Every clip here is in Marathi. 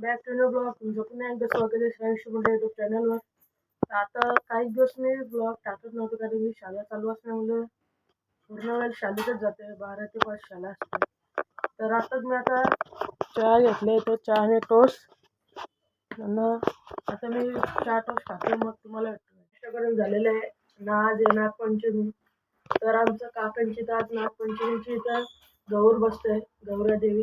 बॅक टू ब्लॉग तुमचं पुन्हा एकदा स्वागत आहे श्रेष्ठ मुंडे युट्यूब चॅनलवर आता काही दिवस मी। ब्लॉग टाकत नव्हतो कारण मी शाळा चालू असल्यामुळे पूर्ण वेळ शाळेतच जाते बारा ते पाच शाळा असते तर आताच मी आता चहा घेतले तो चहा आणि टोस्ट आणि आता मी चहा टोस्ट खातो मग तुम्हाला करून झालेलं आहे ना आज आहे नागपंचमी तर आमचं काकांची तर आज नागपंचमीची इथं गौर बसते गौरा देवी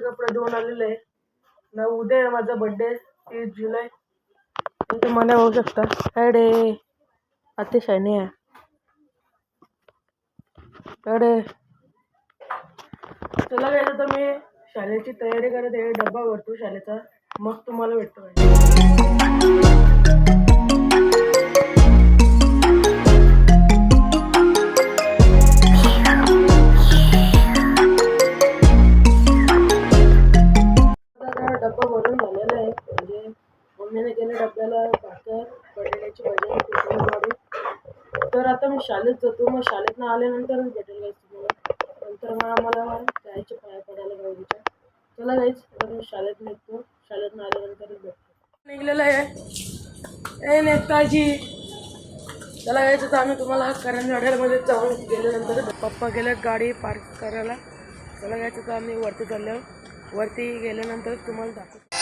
इस्त्रीचे कपडे धुवून आलेले आहे ना उद्या आहे माझा बड्डे तीस जुलै. तुम्ही मना होऊ शकता. काय डे अतिशय नाही आहे. काय डे चला काय तर मी शाळेची तयारी करत आहे. डब्बा भरतो शाळेचा. मग तुम्हाला भेटतो आता मी शाळेत जातो मग शाळेतनं आल्यानंतरच भेटेल गाईच तुम्हाला नंतर मग आम्हाला जायचे पाया पडायला गाडीच्या. चला गाईच आता मी शाळेत निघतो. शाळेतनं आल्यानंतरच भेटतो. निघलेलं आहे. ए नेताजी. चला जायचं तर आम्ही तुम्हाला करंजवाड्यामध्ये जाऊन गेल्यानंतर पप्पा गेले गाडी पार्क करायला. चला गायचं तर आम्ही वरती चाललो. वरती गेल्यानंतर तुम्हाला दाखवतो.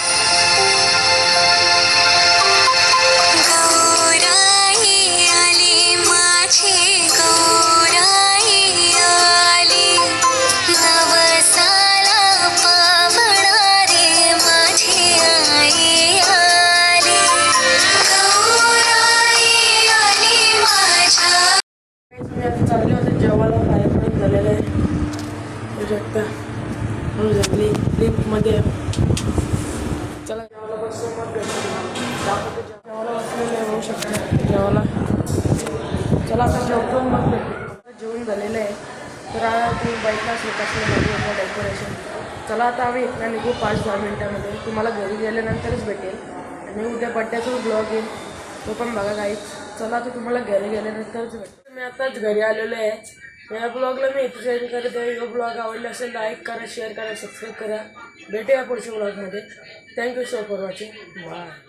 म्हणून लिफ्टमध्ये चला. जेवायला. बसून मग जेवायला बसलेलं होऊ शकतं जेवायला चला आता जेवतो मग भेटतो जेवण झालेलं आहे. तर ती तुम्ही बाईकला असलं डेकोरेशन चला आता आम्ही इथनं निघू पाच दहा मिनटामध्ये. तुम्हाला घरी गेल्यानंतरच भेटेल. आणि उद्या बड्ड्याचा ब्लॉग येईल तो पण बघा काहीच चला आता तुम्हाला घरी गेल्यानंतरच भेटेल मी आताच घरी आलेलो आहे. या ब्लॉगला मी इथे जॉईन करत आहे. यो ब्लॉग आवडला असेल लाईक करा शेअर करा सबस्क्राईब करा. भेटूया पुढच्या ब्लॉगमध्ये thank you so for watching bye